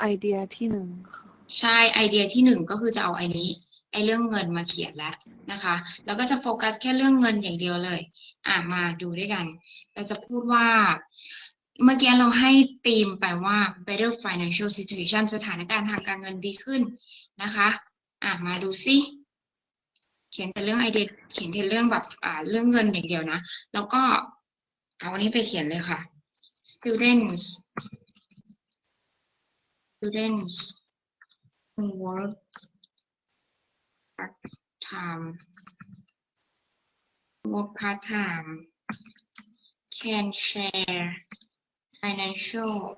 ไอเดียที่หนึ่งค่ะใช่ไอเดียที่หนึ่งก็คือจะเอาไอ้นี้ไอเรื่องเงินมาเขียนแล้วนะคะ แล้วก็จะโฟกัสแค่เรื่องเงินอย่างเดียวเลย อะมาดูด้วยกัน เราจะพูดว่า เมื่อกี้เราให้ธีมไปว่า better financial situation สถานการณ์ทางการเงินดีขึ้นนะคะ อะมาดูซิเขียนแต่เรื่องไอเดีย เขียนแต่เรื่องแบบอ่าเรื่องเงินอย่างเดียวนะ แล้วก็เอาอันนี้ไปเขียนเลยค่ะ students students work part time work part time can share financial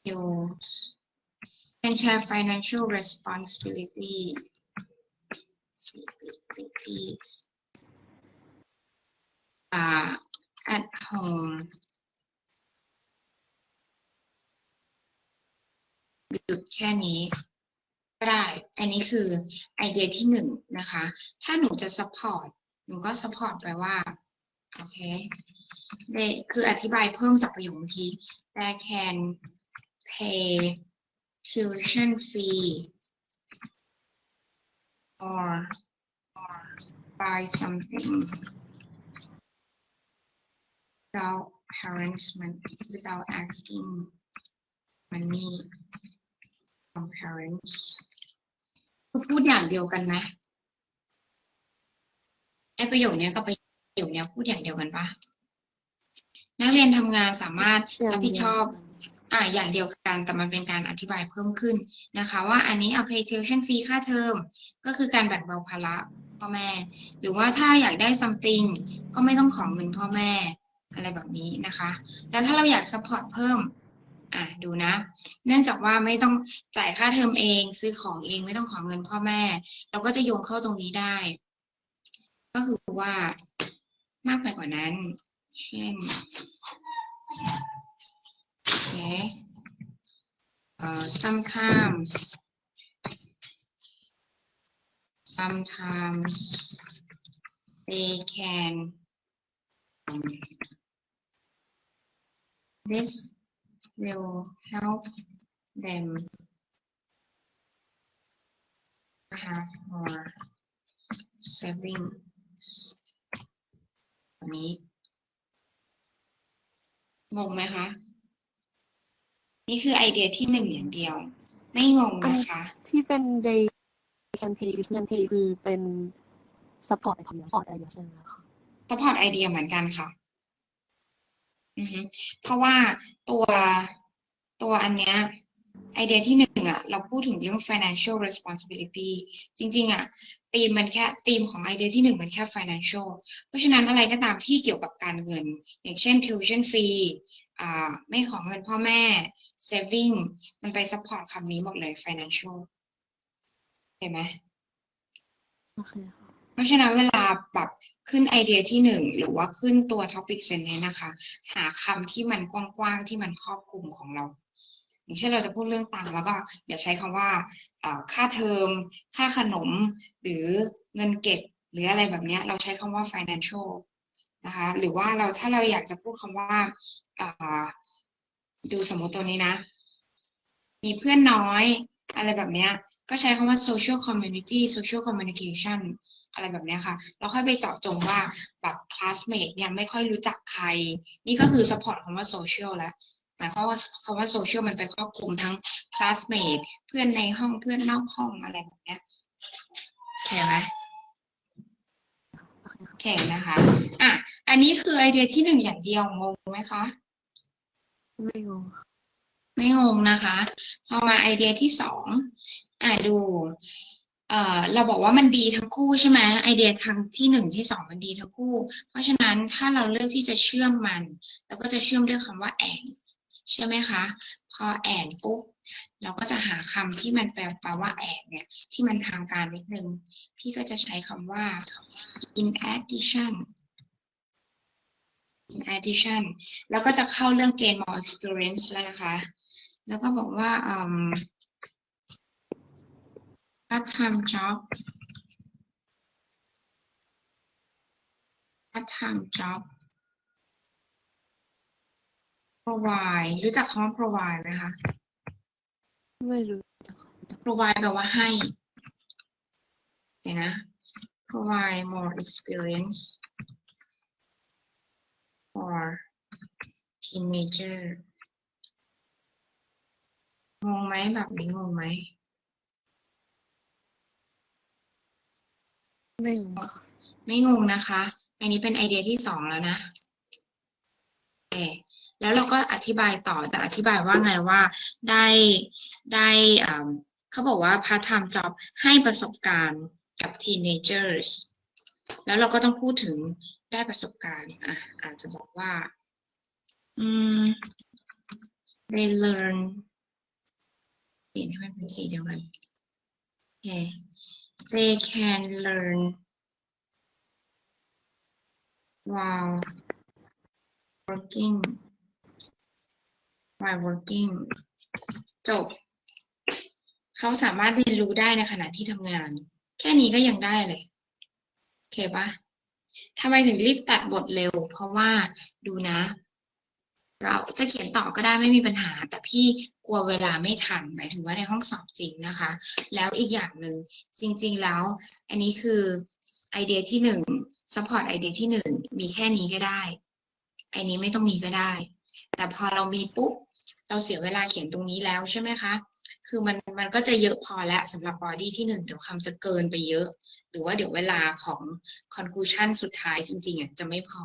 skills. Can share financial responsibility uh, at home หยุดแค่นี้ก็ได้ อันนี้คือไอเดียที่หนึ่งนะคะ ถ้าหนูจะ support หนูก็ support ไปว่า โอเคเดคืออธิบายเพิ่มจากประโยคเมื่อกี้ they can pay tuition fee or or buy something without parents mon- without asking money from parents คือพูดอย่างเดียวกันไหมไอประโยคนี้กับประโยคนี้พูดอย่างเดียวกันปะนักเรียนทำงานสามารถรับผิดชอบ อ่า อย่างเดียวกัน แต่มันเป็นการอธิบายเพิ่มขึ้นนะคะ ว่าอันนี้เอา pay tuition fee ค่าเทอม ก็คือการแบ่งเบาภาระพ่อแม่ หรือว่าถ้าอยากได้ something ก็ไม่ต้องขอเงินพ่อแม่ อะไรแบบนี้นะคะ แล้วถ้าเราอยาก support เพิ่ม อะดูนะ เนื่องจากว่าไม่ต้องจ่ายค่าเทอมเอง ซื้อของเองไม่ต้องขอเงินพ่อแม่ เราก็จะโยงเข้าตรงนี้ได้ ก็คือว่ามากไปกว่านั้น เช่น okay uh, sometimes sometimes they can um, this will help them have more savings แบบนี้งงไหมคะ นี่คือไอเดียที่หนึ่งอย่างเดียว ไม่งงนะคะ ที่เป็น day can pay with can pay คือเป็น support คำนี้ support ไอเดียใช่ไหมคะซัพพอร์ตไอเดียเหมือนกันค่ะอือฮึ เพราะว่าตัวตัวอันเนี้ยไอเดียที่หนึ่งอะเราพูดถึงเรื่อง financial responsibility จริง ๆอะธีมมันแค่ธีมของไอเดียที่หนึ่งมันแค่ financial เพราะฉะนั้นอะไรก็ตามที่เกี่ยวกับการเงิน อย่างเช่น tuition fee อ่าไม่ของเงินพ่อแม่ saving มันไป support คำนี้หมดเลย financial เห็นไหมโอเคค่ะ เพราะฉะนั้นเวลาแบบขึ้นไอเดียที่หนึ่งหรือว่าขึ้นตัว topic sentence นะคะ หาคำที่มันกว้างๆที่มันครอบคลุมของเราอย่างเช่นเราจะพูดเรื่องตังค์แล้วก็อย่าใช้คำว่าค่าเทอม ค่าขนม หรือเงินเก็บ หรืออะไรแบบนี้เราใช้คำว่า financial นะคะหรือว่าเราถ้าเราอยากจะพูดคำว่าดูสมมติตัวนี้นะ มีเพื่อนน้อย อะไรแบบนี้ก็ใช้คำว่า social community social communication อะไรแบบเนี้ยค่ะ เราค่อยไปเจาะจงว่าแบบ classmate เนี่ยไม่ค่อยรู้จักใคร นี่ก็คือ support คำว่า social แล้วหมายความว่าคำว่า social มันไปครอบคลุมทั้ง classmate เพื่อนในห้องเพื่อนนอกห้องอะไรแบบเนี้ยโอเคไหมโอเคค่ะโอเคนะคะอะอันนี้คือไอเดียที่หนึ่งอย่างเดียวงงไหมคะไม่งงค่ะไม่งงนะคะ พอมาไอเดียที่สองอะดู เออเราบอกว่ามันดีทั้งคู่ใช่ไหมไอเดียทางที่หนึ่งที่สองมันดีทั้งคู่ เพราะฉะนั้นถ้าเราเลือกที่จะเชื่อมมันเราก็จะเชื่อมด้วยคำว่า and ใช่ไหมคะ พอ and ปุ๊บเราก็จะหาคำที่มันแปลแปลว่า and เนี่ยที่มันทางการนิดนึง พี่ก็จะใช้คำว่า in addition in addition แล้วก็จะเข้าเรื่อง gain more experience แล้วนะคะ แล้วก็บอกว่าอื ม part time job part time job provide รู้จักคำว่า provide ไหมคะ ไม่รู้จักค่ะรู้จัก provide แปลว่าให้เห็นนะ provide more experience for teenager งงไหมแบบนี้งงไหม ไม่รู้ค่ะไม่งงนะคะ อันนี้เป็นไอเดียที่สองแล้วนะโอแล้วเราก็อธิบายต่อแต่อธิบายว่าไงว่าได้ได้เขาบอกว่า part time job ให้ประสบการณ์กับ teenagers แล้วเราก็ต้องพูดถึงได้ประสบการณ์อะอาจจะบอกว่า อืม they learn เปลี่ยนให้มันเป็นสีเดียวกันโอเค they can learn while working while working จบ เขาสามารถเรียนรู้ได้ในขณะที่ทำงาน แค่นี้ก็ยังได้เลย โอเคปะทำไมถึงรีบตัดบทเร็ว เพราะว่าดูนะ เราจะเขียนต่อก็ได้ไม่มีปัญหา แต่พี่กลัวเวลาไม่ทันหมายถึงว่าในห้องสอบจริงนะคะ แล้วอีกอย่างหนึ่งจริง ๆ แล้ว อันนี้คือไอเดียที่หนึ่ง support ไอเดียที่หนึ่งมีแค่นี้ก็ได้ไอนี้ไม่ต้องมีก็ได้ แต่พอเรามีปุ๊บเราเสียเวลาเขียนตรงนี้แล้วใช่ไหมคะคือมันมันก็จะเยอะพอแล้วสำหรับบอดี้ที่หนึ่งเดี๋ยวคำจะเกินไปเยอะ หรือว่าเดี๋ยวเวลาของ conclusion สุดท้ายจริงๆอะจะไม่พอ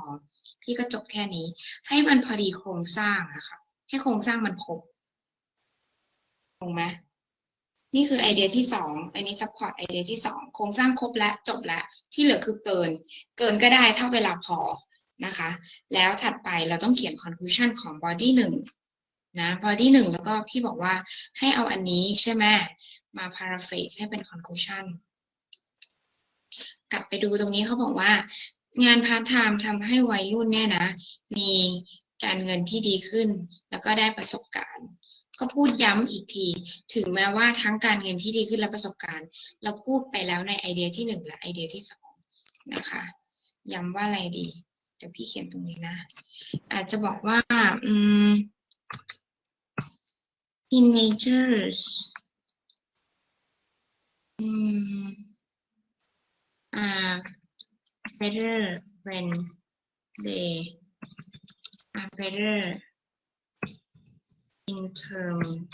พี่ก็จบแค่นี้ ให้มันพอดีโครงสร้างอะค่ะ ให้โครงสร้างมันครบตรงไหมนี่คือไอเดียที่สองอันนี้ support ไอเดียที่สองโครงสร้างครบแล้วจบแล้วที่เหลือคือเกิน เกินก็ได้ถ้าเวลาพอนะคะ แล้วถัดไปเราต้องเขียน conclusion ของ body หนึ่งนะ body หนึ่งแล้วก็พี่บอกว่าให้เอาอันนี้ใช่ไหมมา paraphrase ให้เป็น conclusion กลับไปดูตรงนี้เขาบอกว่า งานพาร์ทไทม์ทำให้วัยรุ่นเนี่ยนะ มีการเงินที่ดีขึ้น แล้วก็ได้ประสบการณ์ ก็พูดย้ำอีกที ถึงแม้ว่าทั้งการเงินที่ดีขึ้นและประสบการณ์ เราพูดไปแล้วในไอเดียที่หนึ่งและไอเดียที่สองนะคะย้ำว่าอะไรดี เดี๋ยวพี่เขียนตรงนี้นะ อาจจะบอกว่า อืม teenagers อืม are better when they are better in term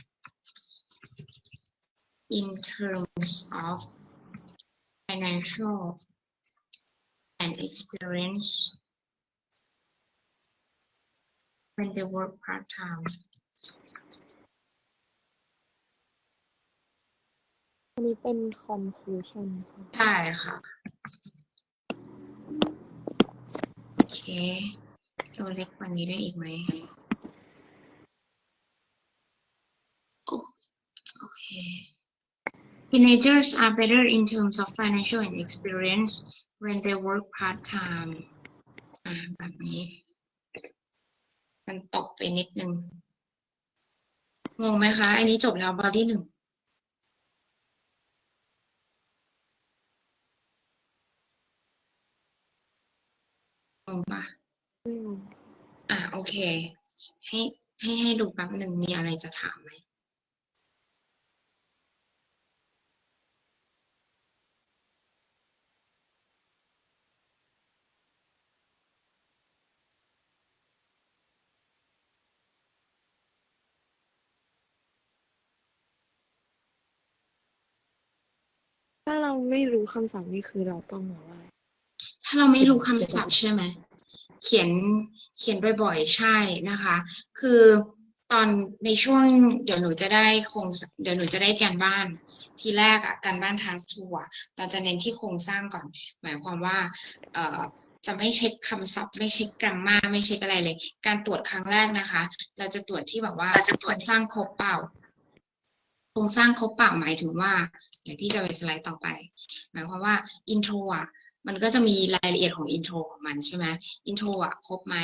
in terms of financial and experience when they work part-time อันนี้เป็น conclusion ค่ะ ใช่ค่ะ โอ เค ตัวเล็กกว่านี้ได้อีกไหมโอโอเค Teenagers are better in terms of financial and experience when they work part-time อ่าแบบนี้ มันตกไปนิดนึงงงไหมคะ อันนี้จบแล้วบอดี้หนึ่ง งงปะไม่รู้อะโอเค ให้ให้ให้ดูแป๊บหนึ่งมีอะไรจะถามไหมถ้าเราไม่รู้คำศัพท์นี่คือเราต้องแบบว่าถ้าเราไม่รู้คำศัพท์ใช่ไหมเขียนเขียนบ่อยๆใช่นะคะ คือตอนในช่วงเดี๋ยวหนูจะได้โครงสเดี๋ยวหนูจะได้การบ้าน ทีแรกอะการบ้านทาสทัวเราจะเน้นที่โครงสร้างก่อน หมายความว่า เอ่อจะไม่เช็คคำศัพท์ไม่เช็คกราฟมาไม่เช็คอะไรเลย การตรวจครั้งแรกนะคะ เราจะตรวจที่แบบว่าโครงสร้างครบเปล่า โครงสร้างครบเปล่าหมายถึงว่าเดี๋ยวพี่จะไปสไลด์ต่อไป หมายความว่าอินโทรอะมันก็จะมีรายละเอียดของอินโทรของมันใช่ไหมอินโทรอะครบไหม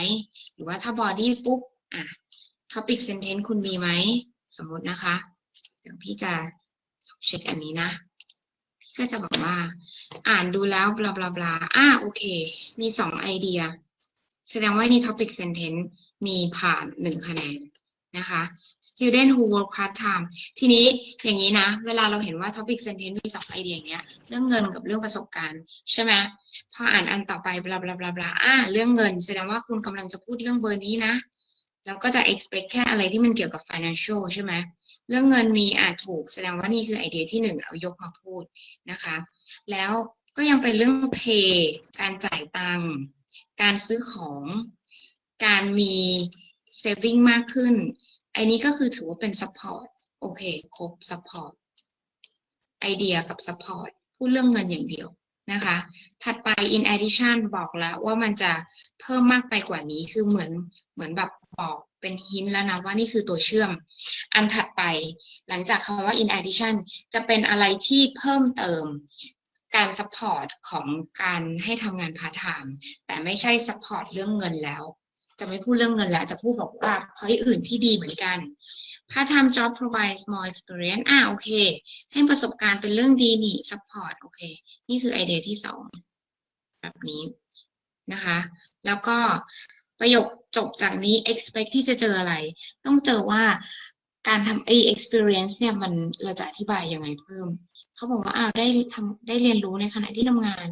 หรือว่าถ้าบอดี้ปุ๊บอะท็อปิกเซนเทนคุณมีไหม สมมตินะคะ เดี๋ยวพี่จะเช็คอันนี้นะ พี่ก็จะบอกว่า อ่านดูแล้วบลาบลาบลาอ่าโอเค มีสองไอเดีย แสดงว่านี่ topic sentence มีผ่านหนึ่งคะแนน นะคะ student who work part time ทีนี้อย่างนี้นะ เวลาเราเห็นว่า topic sentence มีสองไอเดียอย่างเงี้ย เรื่องเงินกับเรื่องประสบการณ์ ใช่ไหมพออ่านอันต่อไปบลาบลาบลาบลาอ่าเรื่องเงิน แสดงว่าคุณกำลังจะพูดเรื่องเบอร์นี้นะ แล้วก็จะ expect แค่อะไรที่มันเกี่ยวกับ financial ใช่ไหมเรื่องเงินมีอาจถูก แสดงว่านี่คือไอเดียที่หนึ่งเอายกมาพูดนะคะ แล้วก็ยังเป็นเรื่อง pay การจ่ายตังค์การซื้อของการมี saving มากขึ้นไอ้นี้ก็คือถือว่าเป็น support โอเค ครบ support ไอเดียกับ support พูดเรื่องเงินอย่างเดียวนะคะ ถัดไป in addition บอกแล้วว่ามันจะเพิ่มมากไปกว่านี้คือเหมือนเหมือนแบบบอกเป็นหินแล้วนะว่านี่คือตัวเชื่อม อันถัดไปหลังจากคำว่า in addition จะเป็นอะไรที่เพิ่มเติมการ support ของการให้ทำงานพาร์ทไทม์แต่ไม่ใช่ support เรื่องเงินแล้ว จะไม่พูดเรื่องเงินแล้วจะพูดบอกว่าเฮ้ยอื่นที่ดีเหมือนกัน part-time job provides more experience อ่าโอเค ให้ประสบการณ์เป็นเรื่องดีนี่ support โอเค นี่คือไอเดียที่สองแบบนี้นะคะ แล้วก็ประโยคจบจากนี้ expect ที่จะเจออะไร ต้องเจอว่าการทำไอ experience เนี่ยมันเราจะอธิบายยังไงเพิ่ม เขาบอกว่าอ้าวได้ทำได้เรียนรู้ในขณะที่ทำงาน